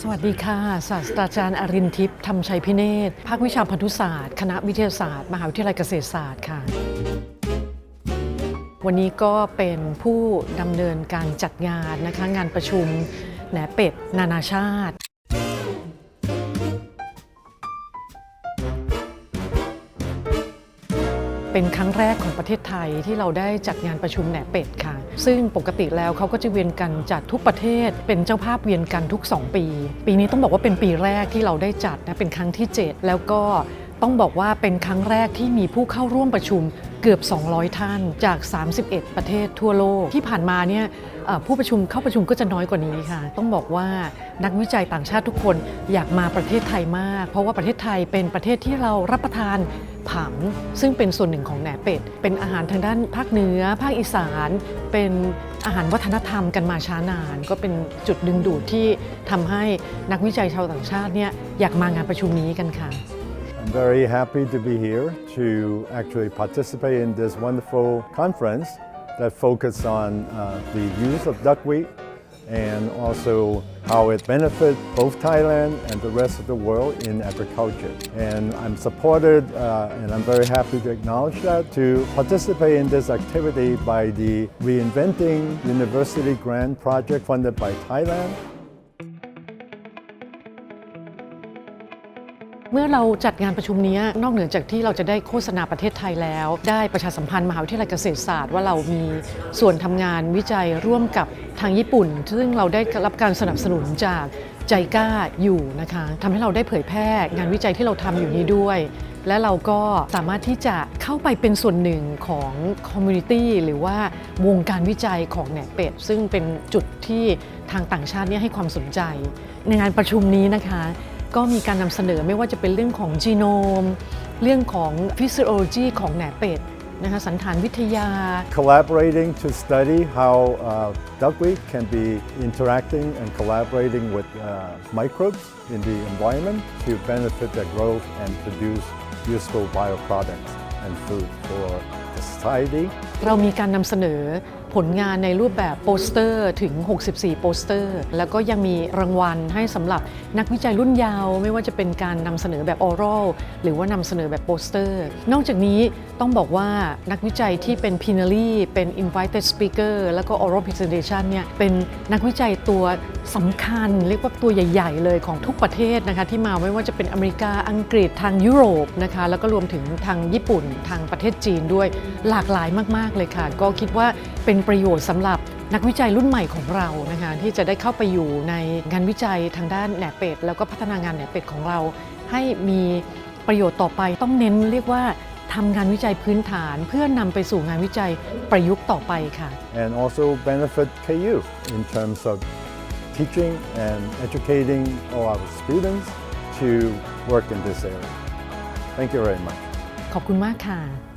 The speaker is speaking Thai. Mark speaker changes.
Speaker 1: สวัสดีค่ะ ศาสตราจารย์อรินทิพย์ธรรมชัยพิเนศภาควิชาพันธุศาสตร์ คณะวิทยาศาสตร์ มหาวิทยาลัยเกษตรศาสตร์ค่ะ วันนี้ก็เป็นผู้ดำเนินการจัดงานนะคะ งานประชุมแหนเป็ด นานาชาติเป็นครั้งแรกของประเทศไทยที่เราได้จัดงานประชุมแหนเป็ดค่ะ ซึ่งปกติแล้วเขาก็จะเวียนกันจัดทุกประเทศ เป็นเจ้าภาพเวียนกันทุก 2 ปี ปีนี้ต้องบอกว่าเป็นปีแรกที่เราได้จัดนะเป็นครั้งที่ 7 แล้วก็ต้องบอกว่าเป็นครั้งแรกที่มีผู้เข้าร่วมประชุม เกือบ 200 ท่านจาก 31 ประเทศทั่วโลก ที่ผ่านมาเนี่ยผู้ประชุมเข้าประชุมก็จะน้อยกว่านี้ค่ะ ต้องบอกว่านักวิจัยต่างชาติทุกคนอยากมาประเทศไทยมาก เพราะว่าประเทศไทยเป็นประเทศที่เรารับประทานผังซึ่งเป็นส่วนหนึ่งของแหนเป็ด เป็นอาหารทางด้านภาคเหนือ ภาคอีสาน เป็นอาหารวัฒนธรรมกันมาช้านาน ก็เป็นจุดดึงดูดที่ทำให้นักวิจัยชาวต่างชาติเนี่ยอยากมางานประชุมนี้กันค่ะ
Speaker 2: I'm very happy to be here to actually participate in this wonderful conference that focus on uh, the use of duckweed and also how it benefits both Thailand and the rest of the world in agriculture. And I'm supported uh, and I'm very happy to acknowledge that to participate in this activity by the Reinventing University Grant Project funded by Thailand.
Speaker 1: เมื่อเราจัดงานประชุมนี้นอกเหนือจากที่เราจะได้โฆษณาประเทศไทยแล้ว ได้ประชาสัมพันธ์มหาวิทยาลัยเกษตรศาสตร์ว่าเรามีส่วนทำงานวิจัยร่วมกับทางญี่ปุ่น ซึ่งเราได้รับการสนับสนุนจากใจก้าอยู่นะคะทำให้เราได้เผยแพร่งานวิจัยที่เราทำอยู่นี้ด้วย และเราก็สามารถที่จะเข้าไปเป็นส่วนหนึ่งของคอมมูนิตี้หรือว่าวงการวิจัยของแหนเป็ด ซึ่งเป็นจุดที่ทางต่างชาติเนี่ยให้ความสนใจ ในงานประชุมนี้นะคะ ก็มีการนำเสนอไม่ว่าจะเป็นเรื่องของจีโนม เรื่องของฟิสิโอโลจีของแหนเป็ดนะคะสันฐานวิทยา
Speaker 2: collaborating to study how uh, duckweed can be interacting and collaborating with uh, microbes in the environment to benefit their growth and produce useful bioproducts and food for the society.
Speaker 1: เรามีการนำเสนอ ผลงานในรูปแบบโปสเตอร์ถึง 64 โปสเตอร์ แล้วก็ยังมีรางวัลให้สำหรับนักวิจัยรุ่นยาว ไม่ว่าจะเป็นการนำเสนอแบบออรัลหรือว่านำเสนอแบบโปสเตอร์ นอกจากนี้ต้องบอกว่านักวิจัยที่เป็น p ีนารีเป็น invited speaker แล้วก็ oral presentation เนี่ยเป็นนักวิจัยตัวสำคัญ เรียกว่าตัวใหญ่ ๆ เลยของทุกประเทศนะคะที่มาไม่ว่าจะเป็นอเมริกาอังกฤษทางยุโรปนะคะแล้วก็รวมถึงทางญี่ปุ่นทางประเทศจีนด้วยหลากหลายมาก ๆ เลยค่ะ ก็คิดว่าเป็นประโยชน์สำหรับนักวิจัยรุ่นใหม่ของเรานะคะที่จะได้เข้าไปอยู่ในงานวิจัยทางด้านแหนเป็ดแล้วก็พัฒนางานแหนเป็ดของเรา ให้มีประโยชน์ต่อไปต้องเน้นเรียกว่าทำงานวิจัยพื้นฐานเพื่อนำไปสู่งานวิจัยประยุกต์ต่อไปค่ะ
Speaker 2: and also benefit KU in terms of teaching and educating all our students to work in this area. Thank you very much.
Speaker 1: ขอบคุณมากค่ะ